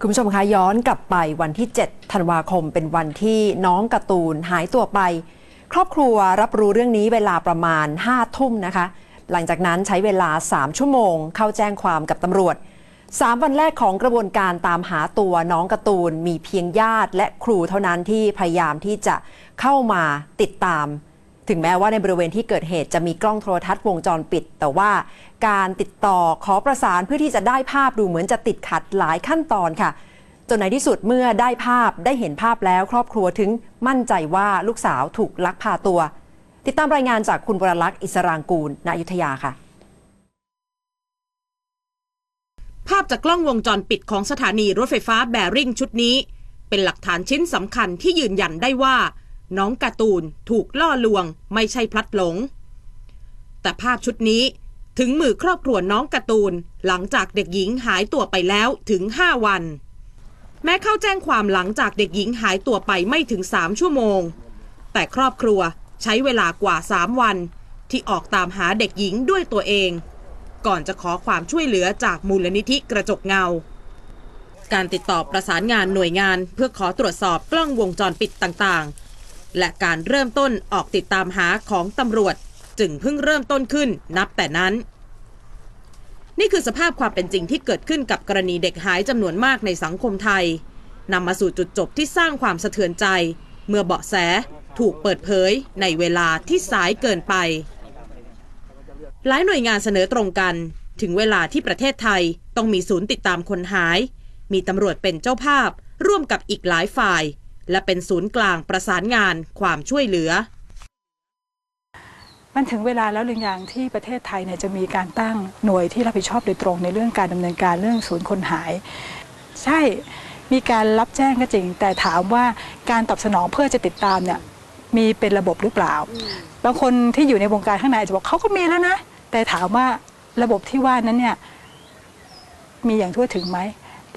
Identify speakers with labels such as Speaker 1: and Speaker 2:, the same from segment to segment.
Speaker 1: คุณผู้ชมคะย้อนกลับไปวันที่ 7 ธันวาคม เป็นวันที่น้องการ์ตูนหายตัวไป ครอบครัวรับรู้เรื่องนี้เวลาประมาณ 5 ทุ่มนะคะ หลังจากนั้นใช้เวลา 3 ชั่วโมง เข้าแจ้งความกับตำรวจ 3 วันแรกของกระบวนการตามหาตัวน้องการ์ตูนมีเพียงญาติและครูเท่านั้นที่พยายามที่จะเข้ามาติดตาม ถึงแม้ว่าในบริเวณที่เกิดเหตุจะมีกล้องโทรทัศน์วงจรปิด แต่ว่าการติดต่อขอประสานเพื่อที่จะได้ภาพดูเหมือนจะติดขัดหลายขั้นตอนค่ะ จนในที่สุดเมื่อได้ภาพได้เห็นภาพแล้ว ครอบครัวถึงมั่นใจว่าลูกสาวถูกลักพาตัว ติดตามรายงานจากคุณวรลักษณ์อิสรางกูลณอยุธยาค่ะ
Speaker 2: ภาพจากกล้องวงจรปิดของสถานีรถไฟฟ้าแบริ่งชุดนี้ เป็นหลักฐานชิ้นสำคัญที่ยืนยันได้ว่า น้องการ์ตูนถูกล่อลวงไม่ใช่พลัดหลง แต่ภาพชุดนี้ถึงมือครอบครัวน้องการ์ตูนหลังจากเด็กหญิงหายตัวไปแล้วถึง 5 วัน แม้เข้าแจ้งความหลังจากเด็กหญิงหายตัวไปไม่ถึง 3 ชั่วโมง แต่ครอบครัวใช้เวลากว่า 3 วัน ที่ออกตามหาเด็กหญิงด้วยตัวเอง ก่อนจะขอความช่วยเหลือจากมูลนิธิกระจกเงา การติดต่อประสานงานหน่วยงานเพื่อขอตรวจสอบกล้องวงจรปิดต่างๆ และการเริ่มต้นออกติดตามหาของตำรวจ จึงเพิ่งเริ่มต้นขึ้นนับแต่นั้น นี่คือสภาพความเป็นจริงที่เกิดขึ้นกับกรณีเด็กหายจำนวนมากในสังคมไทยนำมาสู่จุดจบที่สร้างความสะเทือนใจ เมื่อเบาะแสถูกเปิดเผยในเวลาที่สายเกินไป หลายหน่วยงานเสนอตรงกัน ถึงเวลาที่ประเทศไทยต้องมีศูนย์ติดตามคนหาย มีตำรวจเป็นเจ้าภาพ ร่วมกับอีกหลายฝ่าย และเป็นศูนย์กลางประสานงานความช่วยเหลือ
Speaker 3: มันถึงเวลาแล้วหรือยังที่ประเทศไทยเนี่ยจะมีการตั้งหน่วยที่รับผิดชอบโดยตรงในเรื่องการดำเนินการเรื่องศูนย์คนหาย ใช่มีการรับแจ้งก็จริง แต่ถามว่าการตอบสนองเพื่อจะติดตามเนี่ยมีเป็นระบบหรือเปล่า บางคนที่อยู่ในวงการข้างในอาจจะบอกเขาก็มีแล้วนะ แต่ถามว่าระบบที่ว่านั้นเนี่ยมีอย่างทั่วถึงไหม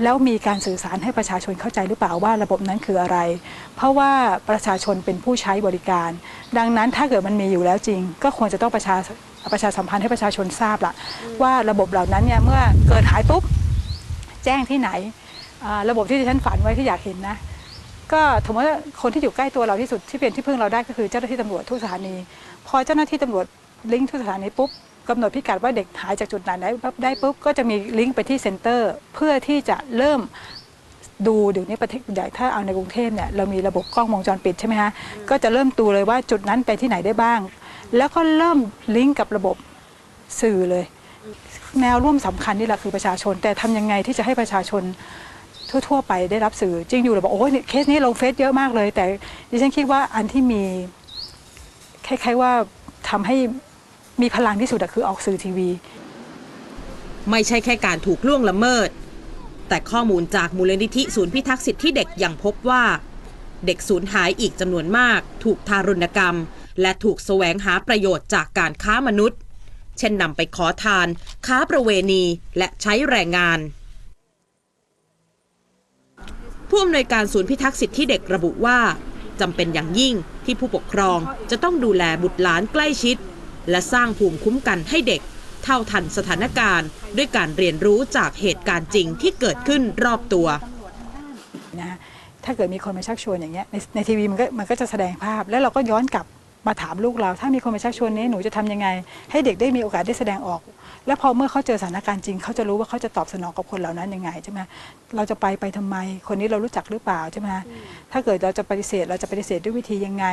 Speaker 3: แล้วมีการสื่อสารให้ประชาชนเข้าใจหรือเปล่าว่าระบบนั้นคืออะไร เพราะว่าประชาชนเป็นผู้ใช้บริการ ดังนั้นถ้าเกิดมันมีอยู่แล้วจริง ก็ควรจะต้องประชาประชาสัมพันธ์ให้ประชาชนทราบละว่าระบบเหล่านั้นเนี่ยเมื่อเกิดหายปุ๊บแจ้งที่ไหน ระบบที่ดิฉันฝันไว้ที่อยากเห็นนะ ก็ถือว่าคนที่อยู่ใกล้ตัวเราที่สุดที่เป็นที่พึ่งเราได้ก็คือเจ้าหน้าที่ตำรวจทุกสถานี พอเจ้าหน้าที่ตำรวจลิงก์ทุกสถานีปุ๊บ กำหนดพิกัดว่าเด็กหายจากจุดไหนได้ปั๊บได้ปุ๊บก็จะมีลิงก์ไปที่เซ็นเตอร์ เพื่อที่จะเริ่มดูเดี๋ยวนี้ประเทศใหญ่ถ้าเอาในกรุงเทพเนี่ยเรามีระบบกล้องวงจรปิดใช่ไหมฮะก็จะเริ่มดูเลยว่าจุดนั้นไปที่ไหนได้บ้าง แล้วก็เริ่มลิงก์กับระบบสื่อเลย แนวร่วมสำคัญนี่แหละคือประชาชน แต่ทำยังไงที่จะให้ประชาชนทั่ว ๆ ไปได้รับสื่อ จริงอยู่เราบอกโอ้ยเคสนี้ลงเฟซเยอะมากเลย แต่ดิฉันคิดว่าอันที่มีคล้ายๆว่าทำให้ มีพลังที่สุดคือออกสื่อทีวี
Speaker 2: ไม่ใช่แค่การถูกล่วงละเมิด แต่ข้อมูลจากมูลนิธิศูนย์พิทักษ์สิทธิเด็กยังพบว่า เด็กสูญหายอีกจำนวนมาก ถูกทารุณกรรม และถูกแสวงหาประโยชน์จากการค้ามนุษย์ เช่นนำไปขอทาน ค้าประเวณีและใช้แรงงานผู้อำนวยการศูนย์พิทักษ์สิทธิเด็กระบุว่าจำเป็นอย่างยิ่งที่ผู้ปกครองจะต้องดูแลบุตรหลานใกล้ชิด และสร้างภูมิคุ้มกันให้เด็ก เท่าทันสถานการณ์ ด้วยการเรียนรู้จากเหตุการณ์จริงที่เกิดขึ้นรอบตัว
Speaker 3: นะถ้าเกิดมีคนมาชักชวนอย่างเงี้ยในในทีวีมันก็มันก็จะแสดงภาพแล้วเราก็ย้อนกลับ มาถามลูกเรา ถ้ามีคนมาชักชวนนี้หนูจะทำยังไง ให้เด็กได้มีโอกาสได้แสดงออก แล้วพอเมื่อเขาเจอสถานการณ์จริง เขาจะรู้ว่าเขาจะตอบสนองกับคนเหล่านั้นยังไงใช่ไหมเราจะไปไปทำไม คนนี้เรารู้จักหรือเปล่าใช่ไหมถ้าเกิดเราจะปฏิเสธ เราจะปฏิเสธด้วยวิธียังไง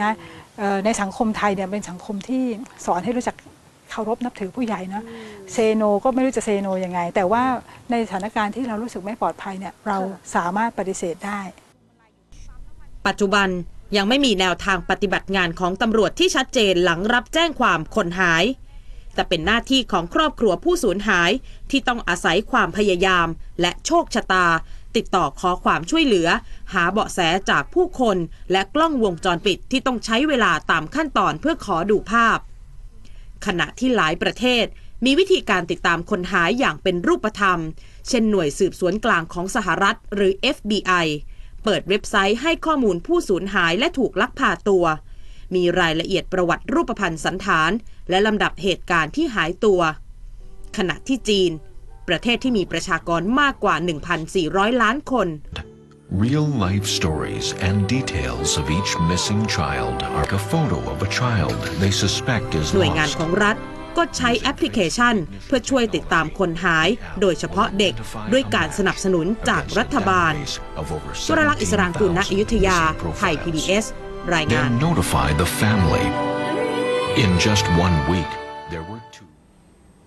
Speaker 3: นะเอ่อในสังคมไทยเนี่ยเป็นสังคมที่สอนให้รู้จักเคารพนับถือผู้ใหญ่นะเซโนก็ไม่รู้จะเซโนยังไง แต่ว่าในสถานการณ์ที่เรารู้สึกไม่ปลอดภัยเนี่ยเราสามารถปฏิเสธได้
Speaker 2: ปัจจุบัน ยังไม่มีแนวทางปฏิบัติงานของตำรวจที่ชัดเจนหลังรับแจ้งความคนหาย แต่เป็นหน้าที่ของครอบครัวผู้สูญหายที่ต้องอาศัยความพยายามและโชคชะตา ติดต่อขอความช่วยเหลือ หาเบาะแสจากผู้คนและกล้องวงจรปิดที่ต้องใช้เวลาตามขั้นตอนเพื่อขอดูภาพ ขณะที่หลายประเทศมีวิธีการติดตามคนหายอย่างเป็นรูปธรรม เช่นหน่วยสืบสวนกลางของสหรัฐหรือ FBI เปิดเว็บไซต์ให้ข้อมูลผู้สูญหายและถูกลักพาตัว มีรายละเอียดประวัติรูปพรรณสันฐาน และลำดับเหตุการณ์ที่หายตัว ขณะที่จีน ประเทศที่มีประชากรมากกว่า 1,400 ล้านคน
Speaker 4: Real life stories and details of each missing child are a photo of a child they suspect is
Speaker 2: หน่วยงาน
Speaker 4: lost.
Speaker 2: ของรัฐ ก็ใช้แอปพลิเคชัน เพื่อช่วยติดตามคนหาย โดยเฉพาะเด็กด้วยการสนับสนุนจากรัฐบาลสุรลักษณ์อิสรางกุลณอยุธยา ไทย PBS รายงาน
Speaker 4: notify the family. In just one week,